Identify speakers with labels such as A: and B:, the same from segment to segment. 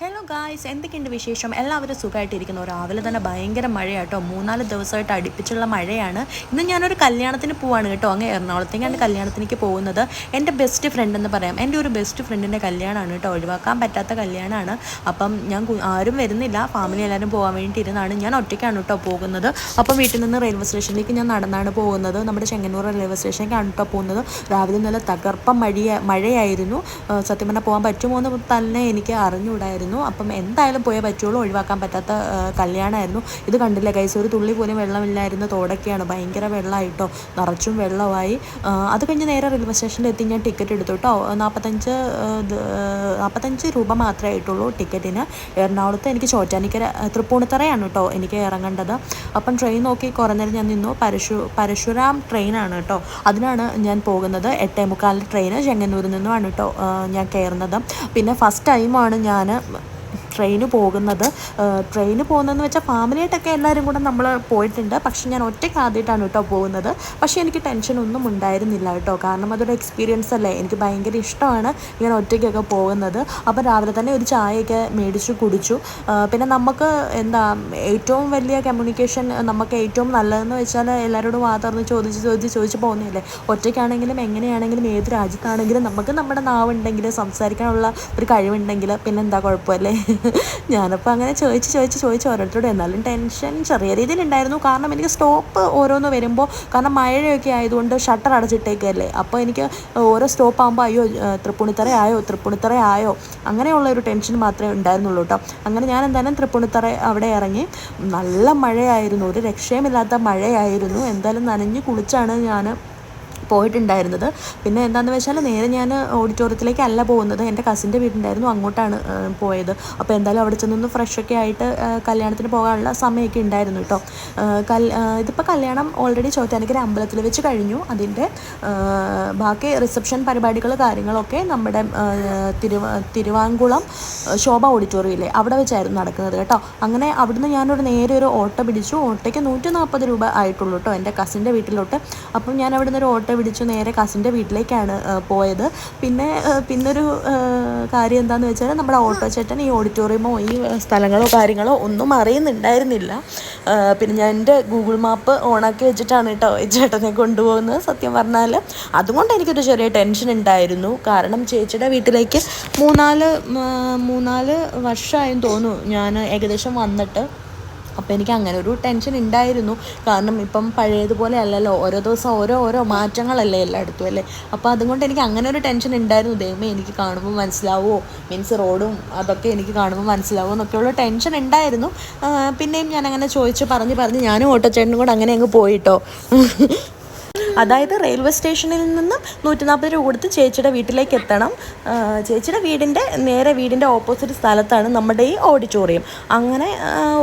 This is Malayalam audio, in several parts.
A: ഹലോ ഗായ്സ് എന്തൊക്കെയുണ്ട് വിശേഷം? എല്ലാവരും സുഖമായിട്ടിരിക്കുന്നു. രാവിലെ തന്നെ ഭയങ്കര മഴയാട്ടോ. മൂന്നാൽ ദിവസമായിട്ട് അടുപ്പിച്ചുള്ള മഴയാണ്. ഇന്ന് ഞാനൊരു കല്യാണത്തിന് പോവാണ് കേട്ടോ. അങ്ങ് എറണാകുളത്തേക്കാണ് കല്യാണത്തിലേക്ക് പോകുന്നത്. എന്റെ ബെസ്റ്റ് ഫ്രണ്ട് എന്ന് പറയാം. എന്റെ ഒരു ബെസ്റ്റ് ഫ്രണ്ടിന്റെ കല്യാണമാണ് കേട്ടോ. ഒഴിവാക്കാൻ പറ്റാത്ത കല്യാണമാണ്. അപ്പം ഞാൻ ആരും വരുന്നില്ല. ഫാമിലി എല്ലാവരും പോകാൻ വേണ്ടി ഇരുന്നാണ് ഞാൻ ഒറ്റയ്ക്കാണ് കേട്ടോ പോകുന്നത്. അപ്പം വീട്ടിൽ നിന്ന് റെയിൽവേ സ്റ്റേഷനിലേക്ക് ഞാൻ നടന്നാണ് പോകുന്നത്. നമ്മുടെ ചെങ്ങന്നൂർ റെയിൽവേ സ്റ്റേഷനിലേക്കാണ് കേട്ടോ പോകുന്നത്. രാവിലെ നല്ല തകർപ്പം മഴയ മഴയായിരുന്നു. സത്യം പറഞ്ഞാൽ പോകാൻ പറ്റുമോ എന്ന് തന്നെ എനിക്ക് അറിഞ്ഞുകൂടായിരുന്നു. അപ്പം എന്തായാലും പോയേ പറ്റുള്ളൂ ഒഴിവാക്കാൻ പറ്റാത്ത കല്യാണമായിരുന്നു. ഇത് കണ്ടില്ല കൈസ് ഒരു തുള്ളി പോലും വെള്ളമില്ലായിരുന്ന. തോടൊക്കെയാണ്. ഭയങ്കര വെള്ളമായിട്ടോ നിറച്ചും വെള്ളമായി. അത് കഴിഞ്ഞ് നേരെ റെയിൽവേ സ്റ്റേഷനിൽ എത്തി. ഞാൻ ടിക്കറ്റ് എടുത്തു കേട്ടോ. നാൽപ്പത്തഞ്ച് നാൽപ്പത്തഞ്ച് രൂപ മാത്രമേ ആയിട്ടുള്ളൂ ടിക്കറ്റിന് എറണാകുളത്ത് എനിക്ക് ചോറ്റാനിക്കര തൃപ്പൂണിത്തറയാണ് കേട്ടോ എനിക്ക് ഇറങ്ങേണ്ടത്. അപ്പം ട്രെയിൻ നോക്കി കുറേ നേരം ഞാൻ നിന്നു. പരശു പരശുരാം ട്രെയിനാണ് കേട്ടോ. അതിനാണ് ഞാൻ പോകുന്നത്. എട്ടേ മുക്കാലിന്റെ ട്രെയിന് ചെങ്ങന്നൂരിൽ നിന്നുമാണ് കേട്ടോ ഞാൻ കയറുന്നത്. പിന്നെ ഫസ്റ്റ് ടൈമാണ് ഞാൻ ട്രെയിന് പോകുന്നത്. ട്രെയിന് പോകുന്നതെന്ന് വെച്ചാൽ ഫാമിലിയായിട്ടൊക്കെ എല്ലാവരും കൂടെ നമ്മൾ പോയിട്ടുണ്ട്. പക്ഷേ ഞാൻ ഒറ്റയ്ക്ക് ആദ്യമായിട്ടാണ് കേട്ടോ പോകുന്നത്. പക്ഷേ എനിക്ക് ടെൻഷൻ ഒന്നും ഉണ്ടായിരുന്നില്ല കേട്ടോ. കാരണം അതൊരു എക്സ്പീരിയൻസ് അല്ലേ? എനിക്ക് ഭയങ്കര ഇഷ്ടമാണ് ഇങ്ങനെ ഒറ്റയ്ക്കൊക്കെ പോകുന്നത്. അപ്പോൾ രാവിലെ തന്നെ ഒരു ചായയൊക്കെ മേടിച്ച് കുടിച്ചു. പിന്നെ നമുക്ക് എന്താ ഏറ്റവും വലിയ കമ്മ്യൂണിക്കേഷൻ നമുക്ക് ഏറ്റവും നല്ലതെന്ന് വെച്ചാൽ എല്ലാവരോടും വാതർന്ന് ചോദിച്ച് ചോദിച്ച് ചോദിച്ച് പോകുന്നില്ലേ ഒറ്റയ്ക്കാണെങ്കിലും എങ്ങനെയാണെങ്കിലും ഏത് രാജ്യത്താണെങ്കിലും നമുക്ക് നമ്മുടെ നാവുണ്ടെങ്കിൽ സംസാരിക്കാനുള്ള ഒരു കഴിവുണ്ടെങ്കിൽ പിന്നെ എന്താ കുഴപ്പമല്ലേ? ഞാനപ്പോൾ അങ്ങനെ ചോദിച്ച് ചോദിച്ച് ചോദിച്ച് ഓരോരുത്തരോട് എന്നാലും ടെൻഷൻ ചെറിയ രീതിയിലുണ്ടായിരുന്നു. കാരണം എനിക്ക് സ്റ്റോപ്പ് ഓരോന്ന് വരുമ്പോൾ കാരണം മഴയൊക്കെ ആയതുകൊണ്ട് ഷട്ടർ അടച്ചിട്ടേക്കല്ലേ. അപ്പോൾ എനിക്ക് ഓരോ സ്റ്റോപ്പ് ആകുമ്പോൾ അയ്യോ തൃപ്പുണിത്തറ ആയോ തൃപ്പൂണിത്തറ ആയോ? അങ്ങനെയുള്ള ഒരു ടെൻഷൻ മാത്രമേ ഉണ്ടായിരുന്നുള്ളൂ കേട്ടോ അങ്ങനെ ഞാൻ എന്തായാലും തൃപ്പൂണിത്തറ അവിടെ ഇറങ്ങി. നല്ല മഴയായിരുന്നു. ഒരു രക്ഷയുമില്ലാത്ത മഴയായിരുന്നു. എന്തായാലും നനഞ്ഞ് കുളിച്ചാണ് ഞാൻ പോയിട്ടുണ്ടായിരുന്നത്. പിന്നെ എന്താണെന്ന് വെച്ചാൽ നേരെ ഞാൻ ഓഡിറ്റോറിയത്തിലേക്കല്ല പോകുന്നത്. എന്റെ കസിന്റെ വീടുണ്ടായിരുന്നു അങ്ങോട്ടാണ് പോയത്. അപ്പോൾ എന്തായാലും അവിടെ ചെന്നൊന്ന് ഫ്രഷൊക്കെ ആയിട്ട് കല്യാണത്തിന് പോകാനുള്ള സമയമൊക്കെ ഉണ്ടായിരുന്നു കേട്ടോ. കൽ ഇതിപ്പോൾ കല്യാണം ഓൾറെഡി ചോറ്റാനിക്കര അമ്പലത്തിൽ വെച്ച് കഴിഞ്ഞു. അതിന്റെ ബാക്കി റിസപ്ഷൻ പരിപാടികൾ കാര്യങ്ങളൊക്കെ നമ്മുടെ തിരുവ തിരുവാങ്കുളം ശോഭ ഓഡിറ്റോറിയമില്ലേ അവിടെ വെച്ചായിരുന്നു നടക്കുന്നത് കേട്ടോ. അങ്ങനെ അവിടുന്ന് ഞാനൊരു നേരെ ഒരു ഓട്ടോ പിടിച്ചു. ഓട്ടോയ്ക്ക് നൂറ്റി നാൽപ്പത് രൂപ ആയിട്ടുള്ളൂ കേട്ടോ എന്റെ കസിന്റെ വീട്ടിലോട്ട്. അപ്പം ഞാൻ അവിടുന്ന് ഒരു ഓട്ടോ പിടിച്ചു നേരെ കസിന്റെ വീട്ടിലേക്കാണ് പോയത്. പിന്നെ പിന്നൊരു കാര്യം എന്താണെന്ന് വെച്ചാൽ നമ്മുടെ ഓട്ടോ ചേട്ടൻ ഈ ഓഡിറ്റോറിയമോ ഈ സ്ഥലങ്ങളോ കാര്യങ്ങളോ ഒന്നും അറിയുന്നുണ്ടായിരുന്നില്ല. പിന്നെ ഞാൻ എന്റെ ഗൂഗിൾ മാപ്പ് ഓണാക്കി വെച്ചിട്ടാണ് കേട്ടോ ചേട്ടനെ കൊണ്ടുപോകുന്നത് സത്യം പറഞ്ഞാൽ അതുകൊണ്ട് എനിക്കൊരു ചെറിയ ടെൻഷൻ ഉണ്ടായിരുന്നു. കാരണം ചേച്ചിയുടെ വീട്ടിലേക്ക് മൂന്നാൽ മൂന്നാൽ വർഷമായെന്ന് തോന്നുന്നു. ഞാൻ ഏകദേശം വന്നിട്ട് അപ്പോൾ എനിക്ക് അങ്ങനെ ഒരു ടെൻഷൻ ഉണ്ടായിരുന്നു കാരണം ഇപ്പം പഴയതുപോലെ അല്ലല്ലോ ഓരോ ദിവസം ഓരോ ഓരോ മാറ്റങ്ങളല്ലേ എല്ലായിടത്തും അല്ലേ? അപ്പോൾ അതുകൊണ്ട് എനിക്ക് അങ്ങനെ ഒരു ടെൻഷൻ ഉണ്ടായിരുന്നു ദൈവമേ എനിക്ക് കാണുമ്പോൾ മനസ്സിലാവുമോ മീൻസ് റോഡും അതൊക്കെ എനിക്ക് കാണുമ്പോൾ മനസ്സിലാവുമോ എന്നൊക്കെയുള്ള ടെൻഷൻ ഉണ്ടായിരുന്നു പിന്നെയും ഞാൻ അങ്ങനെ ചോദിച്ച് പറഞ്ഞ് പറഞ്ഞ് ഞാനും ഓട്ടോച്ചേട്ടനും കൂടെ അങ്ങനെ അങ്ങ് പോയിട്ടോ. അതായത് റെയിൽവേ സ്റ്റേഷനിൽ നിന്നും നൂറ്റി നാൽപ്പത് രൂപ കൊടുത്ത് ചേച്ചിയുടെ വീട്ടിലേക്ക് എത്തണം. ചേച്ചിയുടെ വീടിന്റെ നേരെ വീടിന്റെ ഓപ്പോസിറ്റ് സ്ഥലത്താണ് നമ്മുടെ ഈ ഓഡിറ്റോറിയം. അങ്ങനെ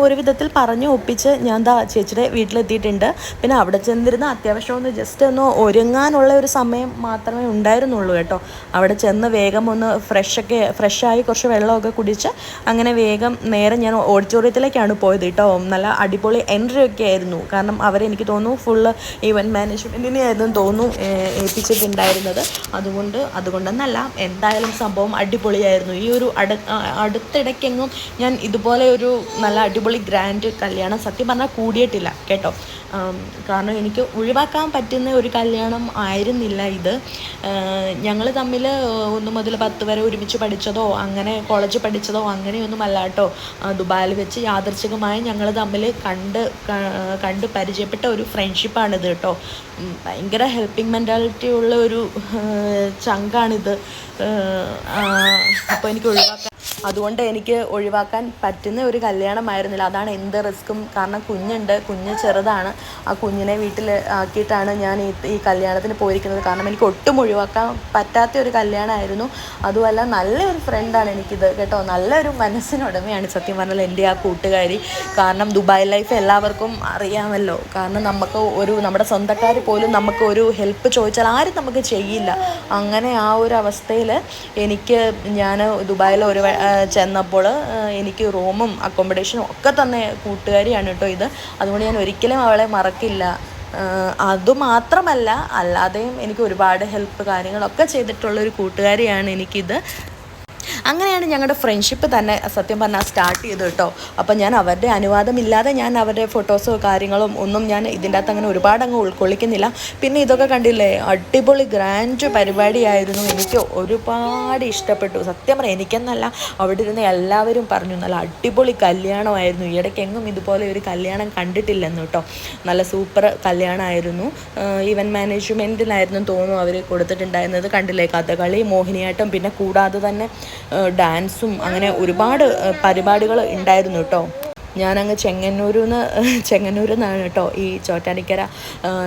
A: ഒരു വിധത്തിൽ പറഞ്ഞു ഒപ്പിച്ച് ഞാൻ ദാ ചേച്ചിയുടെ വീട്ടിലെത്തിയിട്ടുണ്ട്. പിന്നെ അവിടെ ചെന്നിരുന്ന അത്യാവശ്യം ഒന്ന് ജസ്റ്റ് ഒന്ന് ഒരുങ്ങാനുള്ള ഒരു സമയം മാത്രമേ ഉണ്ടായിരുന്നുള്ളൂ കേട്ടോ. അവിടെ ചെന്ന് വേഗം ഒന്ന് ഫ്രഷൊക്കെ ഫ്രഷായി കുറച്ച് വെള്ളമൊക്കെ കുടിച്ച് അങ്ങനെ വേഗം നേരെ ഞാൻ ഓഡിറ്റോറിയത്തിലേക്കാണ് പോയത് കേട്ടോ. നല്ല അടിപൊളി എൻട്രി ഒക്കെ ആയിരുന്നു. കാരണം അവരെനിക്ക് തോന്നുന്നു ഫുള്ള് ഈവന്റ് മാനേജ്മെന്റിനെ ആയിരുന്നു തോന്നുന്നു ഏൽപ്പിച്ചിട്ടുണ്ടായിരുന്നത്. അതുകൊണ്ട് അതുകൊണ്ടെന്നല്ല എന്തായാലും സംഭവം അടിപൊളിയായിരുന്നു. ഈ ഒരു അടു അടുത്തിടയ്ക്കെങ്ങും ഞാൻ ഇതുപോലെ ഒരു നല്ല അടിപൊളി ഗ്രാൻഡ് കല്യാണം സത്യം പറഞ്ഞാൽ കൂടിയിട്ടില്ല കേട്ടോ. കാരണം എനിക്ക് ഒഴിവാക്കാൻ പറ്റുന്ന ഒരു കല്യാണം ആയിരുന്നില്ല ഇത്. ഞങ്ങൾ തമ്മിൽ ഒന്ന് മുതൽ പത്ത് വരെ ഒരുമിച്ച് പഠിച്ചതോ അങ്ങനെ കോളേജ് പഠിച്ചതോ അങ്ങനെയൊന്നും അല്ല കേട്ടോ ദുബായിൽ വെച്ച് യാദർച്ഛികമായി ഞങ്ങൾ തമ്മിൽ കണ്ട് കണ്ട് പരിചയപ്പെട്ട ഒരു ഫ്രണ്ട്ഷിപ്പാണിത് കേട്ടോ. ഭയങ്കര ഹെൽപ്പിംഗ് മെന്റാലിറ്റി ഉള്ള ഒരു ചങ്കാണിത്. അപ്പോൾ എനിക്ക് ഒഴിവാക്കാൻ അതുകൊണ്ട് എനിക്ക് ഒഴിവാക്കാൻ പറ്റുന്ന ഒരു കല്യാണമായിരുന്നില്ല. അതാണ് എന്ത് റിസ്ക്കും. കാരണം കുഞ്ഞുണ്ട്. കുഞ്ഞ് ചെറുതാണ്. ആ കുഞ്ഞിനെ വീട്ടിൽ ആക്കിയിട്ടാണ് ഞാൻ ഈ ഈ കല്യാണത്തിന് പോയിരിക്കുന്നത്. കാരണം എനിക്ക് ഒട്ടും ഒഴിവാക്കാൻ പറ്റാത്ത ഒരു കല്യാണമായിരുന്നു. അതുമല്ല നല്ലൊരു ഫ്രണ്ടാണ് എനിക്കിത്. കേട്ടോ നല്ലൊരു മനസ്സിനുടമയാണ് സത്യം പറഞ്ഞാൽ എന്റെ ആ കൂട്ടുകാരി. കാരണം ദുബായ് ലൈഫ് എല്ലാവർക്കും അറിയാമല്ലോ. കാരണം നമുക്ക് ഒരു നമ്മുടെ സ്വന്തക്കാർ പോലും നമുക്ക് ഒരു ഹെൽപ്പ് ചോദിച്ചാൽ ആരും നമുക്ക് ചെയ്യില്ല. അങ്ങനെ ആ ഒരു അവസ്ഥയിൽ എനിക്ക് ഞാൻ ദുബായിൽ ഒരു ചെന്നപ്പോൾ എനിക്ക് റൂമും അക്കോമഡേഷനും ഒക്കെ തന്നെ കൂട്ടുകാരിയാണ് കേട്ടോ ഇത്. അതുകൊണ്ട് ഞാൻ ഒരിക്കലും അവളെ മറക്കില്ല. അതുമാത്രമല്ല അല്ലാതെയും എനിക്ക് ഒരുപാട് ഹെൽപ്പ് കാര്യങ്ങളൊക്കെ ചെയ്തിട്ടുള്ളൊരു കൂട്ടുകാരിയാണ് എനിക്കിത്. അങ്ങനെയാണ് ഞങ്ങളുടെ ഫ്രണ്ട്ഷിപ്പ് തന്നെ സത്യം പറഞ്ഞാൽ സ്റ്റാർട്ട് ചെയ്ത് കേട്ടോ അപ്പം ഞാൻ അവരുടെ അനുവാദമില്ലാതെ ഞാൻ അവരുടെ ഫോട്ടോസോ കാര്യങ്ങളും ഒന്നും ഞാൻ ഇതിന്റെ അകത്ത് അങ്ങനെ ഒരുപാട് അങ്ങ് ഉൾക്കൊള്ളിക്കുന്നില്ല. പിന്നെ ഇതൊക്കെ കണ്ടില്ലേ അടിപൊളി ഗ്രാൻഡ് പരിപാടിയായിരുന്നു. എനിക്ക് ഒരുപാട് ഇഷ്ടപ്പെട്ടു. സത്യം പറയാം എനിക്കെന്നല്ല അവിടെ ഇരുന്ന് എല്ലാവരും പറഞ്ഞു നല്ല അടിപൊളി കല്യാണമായിരുന്നു. ഈയിടയ്ക്ക് എങ്ങും ഇതുപോലെ ഒരു കല്യാണം കണ്ടിട്ടില്ലെന്ന് കേട്ടോ നല്ല സൂപ്പർ കല്യാണമായിരുന്നു. ഈവൻ മാനേജ്മെന്റിലായിരുന്നു തോന്നുന്നു അവർ കൊടുത്തിട്ടുണ്ടായിരുന്നത്. കണ്ടില്ലേ കഥകളി മോഹിനിയാട്ടം പിന്നെ കൂടാതെ തന്നെ ഡാൻസും അങ്ങനെ ഒരുപാട് പരിപാടികൾ ഉണ്ടായിരുന്നു കേട്ടോ. ഞാനങ്ങ് ചെങ്ങന്നൂരിൽ നിന്ന് ചെങ്ങന്നൂരിൽ നിന്നാണ് കേട്ടോ ഈ ചോറ്റാനിക്കര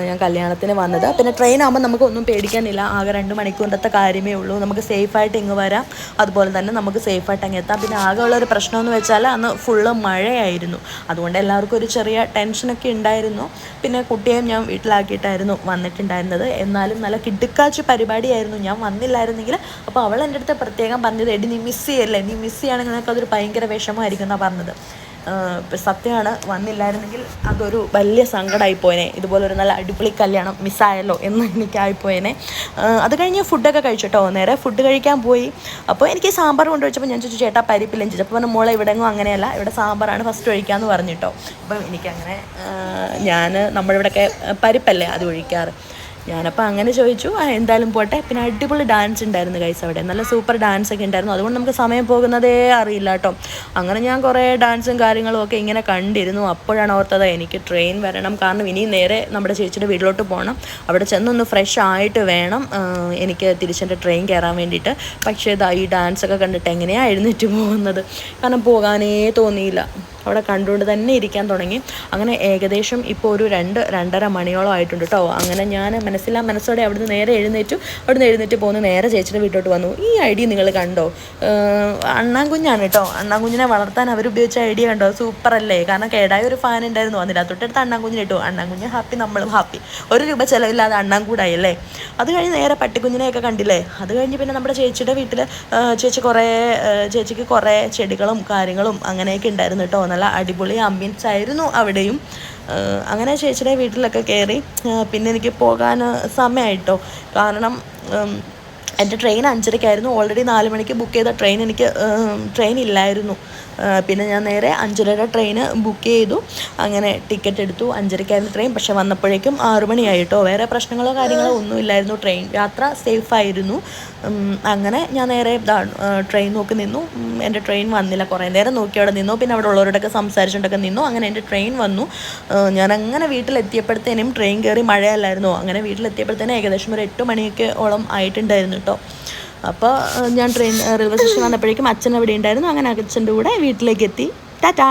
A: ഞാൻ കല്യാണത്തിന് വന്നത്. പിന്നെ ട്രെയിൻ ആകുമ്പോൾ നമുക്കൊന്നും പേടിക്കാനില്ല. ആകെ രണ്ട് മണിക്കൂറിന്റെ കാര്യമേ ഉള്ളൂ. നമുക്ക് സേഫായിട്ട് ഇങ്ങ് വരാം. അതുപോലെ തന്നെ നമുക്ക് സേഫായിട്ട് അങ്ങ് എത്താം. പിന്നെ ആകെ ഉള്ളൊരു പ്രശ്നമെന്ന് വെച്ചാൽ അന്ന് ഫുള്ള് മഴയായിരുന്നു. അതുകൊണ്ട് എല്ലാവർക്കും ഒരു ചെറിയ ടെൻഷനൊക്കെ ഉണ്ടായിരുന്നു. പിന്നെ കുട്ടിയെയും ഞാൻ വീട്ടിലാക്കിയിട്ടായിരുന്നു വന്നിട്ടുണ്ടായിരുന്നത്. എന്നാലും നല്ല കിടുക്കാച്ചി പരിപാടിയായിരുന്നു. ഞാൻ വന്നില്ലായിരുന്നെങ്കിൽ അപ്പോൾ അവൾ എന്റെ അടുത്ത് പ്രത്യേകം പറഞ്ഞത് എടി നീ മിസ് ചെയ്യല്ലേ? നീ മിസ് ചെയ്യുകയാണെങ്കിൽ നിനക്കതൊരു ഭയങ്കര വിഷമമായിരിക്കും എന്നാണ് പറഞ്ഞത്. സത്യമാണ് വന്നില്ലായിരുന്നെങ്കിൽ അതൊരു വലിയ സങ്കടമായി പോയനെ ഇതുപോലൊരു നല്ല അടിപൊളി കല്യാണം മിസ്സായല്ലോ എന്ന് എനിക്കായിപ്പോയനെ. അത് കഴിഞ്ഞ് ഫുഡൊക്കെ കഴിച്ചിട്ടോ നേരെ ഫുഡ് കഴിക്കാൻ പോയി. അപ്പോൾ എനിക്ക് സാമ്പാർ കൊണ്ടുവച്ചപ്പോൾ ഞാൻ ചോദിച്ചു ചേട്ടാ പരിപ്പില്ലെന്ന് ചോദിച്ചു. അപ്പോൾ മോളെ ഇവിടെ എങ്ങും അങ്ങനെയല്ല. ഇവിടെ സാമ്പാറാണ് ഫസ്റ്റ് ഒഴിക്കാമെന്ന് പറഞ്ഞിട്ടോ. അപ്പം എനിക്കങ്ങനെ ഞാൻ നമ്മളിവിടെയൊക്കെ പരിപ്പല്ലേ അത് ഒഴിക്കാറ്. ഞാനപ്പോൾ അങ്ങനെ ചോദിച്ചു എന്തായാലും പോട്ടെ. പിന്നെ അടിപൊളി ഡാൻസ് ഉണ്ടായിരുന്നു ഗൈസ് അവിടെ. നല്ല സൂപ്പർ ഡാൻസ് ഒക്കെ ഉണ്ടായിരുന്നു. അതുകൊണ്ട് നമുക്ക് സമയം പോകുന്നതേ അറിയില്ല കേട്ടോ അങ്ങനെ ഞാൻ കുറേ ഡാൻസും കാര്യങ്ങളും ഒക്കെ ഇങ്ങനെ കണ്ടിരുന്നു. അപ്പോഴാണ് ഓർത്തത് എനിക്ക് ട്രെയിൻ വരണം. കാരണം ഇനി നേരെ നമ്മുടെ ചേച്ചിയുടെ വീട്ടിലോട്ട് പോകണം അവിടെ ചെന്നൊന്ന് ഫ്രഷ് ആയിട്ട് വേണം. എനിക്ക് തിരിച്ചെന്റെ ട്രെയിൻ കയറാൻ വേണ്ടിയിട്ട്. പക്ഷേ ഇതാ ഈ ഡാൻസൊക്കെ കണ്ടിട്ട് എങ്ങനെയാണ് എഴുന്നേറ്റ് പോകുന്നത്? കാരണം പോകാനേ തോന്നിയില്ല. അവിടെ കണ്ടുകൊണ്ട് തന്നെ ഇരിക്കാൻ തുടങ്ങി. അങ്ങനെ ഏകദേശം ഇപ്പോൾ ഒരു രണ്ട് രണ്ടര മണിയോളം ആയിട്ടുണ്ട് കേട്ടോ. അങ്ങനെ ഞാൻ മനസ്സിലാ മനസ്സോടെ അവിടുന്ന് നേരെ എഴുന്നേറ്റു. അവിടുന്ന് എഴുന്നേറ്റ് പോകുന്നു നേരെ ചേച്ചിയുടെ വീട്ടിലോട്ട് വന്നു. ഈ ഐഡിയ നിങ്ങൾ കണ്ടോ? അണ്ണാൻ അണ്ണാൻകുഞ്ഞാണ് കേട്ടോ. അണ്ണാൻകുഞ്ഞിനെ വളർത്താൻ അവർ ഉപയോഗിച്ച ഐഡിയ കണ്ടോ? സൂപ്പർ അല്ലേ? കാരണം കേടായ ഒരു ഫാൻ ഉണ്ടായിരുന്നു അതിന്റെ തൊട്ടടുത്ത് അണ്ണാൻകുഞ്ഞിനെ ഇട്ടു. അണ്ണാൻകുഞ്ഞ് ഹാപ്പി നമ്മളും ഹാപ്പി ഒരു രൂപ ചിലവില്ലാതെ അണ്ണാൻ കൂടായി അല്ലേ? അത് കഴിഞ്ഞ് നേരെ പട്ടിക്കുഞ്ഞിനെയൊക്കെ കണ്ടില്ലേ? അത് കഴിഞ്ഞ് പിന്നെ നമ്മുടെ ചേച്ചിയുടെ വീട്ടിൽ ചേച്ചി കുറേ ചേച്ചിക്ക് കുറേ ചെടികളും കാര്യങ്ങളും അങ്ങനെയൊക്കെ ഉണ്ടായിരുന്നു കേട്ടോ. നല്ല അടിപൊളി ആംബിയൻസ് ആയിരുന്നു അവിടെയും. അങ്ങനെ ചേച്ചിയുടെ വീട്ടിലൊക്കെ കയറി പിന്നെ എനിക്ക് പോകാൻ സമയമായിട്ടോ കാരണം എന്റെ ട്രെയിൻ അഞ്ചരയ്ക്കായിരുന്നു. ഓൾറെഡി നാല് മണിക്ക് ബുക്ക് ചെയ്ത ട്രെയിൻ എനിക്ക് ട്രെയിൻ ഇല്ലായിരുന്നു. പിന്നെ ഞാൻ നേരെ അഞ്ചരയുടെ ട്രെയിന് ബുക്ക് ചെയ്തു. അങ്ങനെ ടിക്കറ്റ് എടുത്തു. അഞ്ചരയ്ക്കായിരുന്നു ട്രെയിൻ പക്ഷെ വന്നപ്പോഴേക്കും ആറു മണിയായിട്ടോ വേറെ പ്രശ്നങ്ങളോ കാര്യങ്ങളോ ഒന്നും ഇല്ലായിരുന്നു ട്രെയിൻ യാത്ര സേഫ് ആയിരുന്നു. അങ്ങനെ ഞാൻ നേരെ ട്രെയിൻ നോക്കി നിന്നു. എന്റെ ട്രെയിൻ വന്നില്ല. കുറേ നേരം നോക്കി അവിടെ നിന്നു. പിന്നെ അവിടെ ഉള്ളവരോടൊക്കെ സംസാരിച്ചുകൊണ്ടൊക്കെ നിന്നു. അങ്ങനെ എന്റെ ട്രെയിൻ വന്നു. ഞാൻ അങ്ങനെ വീട്ടിലെത്തിയപ്പോഴത്തേനും ട്രെയിൻ കയറി മഴയല്ലായിരുന്നു. അങ്ങനെ വീട്ടിലെത്തിയപ്പോഴത്തേനും ഏകദേശം ഒരു എട്ട് മണിയൊക്കെ ഓളം ആയിട്ടുണ്ടായിരുന്നു കേട്ടോ. അപ്പോൾ ഞാൻ ട്രെയിൻ റെയിൽവേ സ്റ്റേഷൻ വന്നപ്പോഴേക്കും അച്ഛൻ അവിടെ ഉണ്ടായിരുന്നു. അങ്ങനെ അച്ഛന്റെ കൂടെ വീട്ടിലേക്ക് എത്തി. ടാറ്റാ.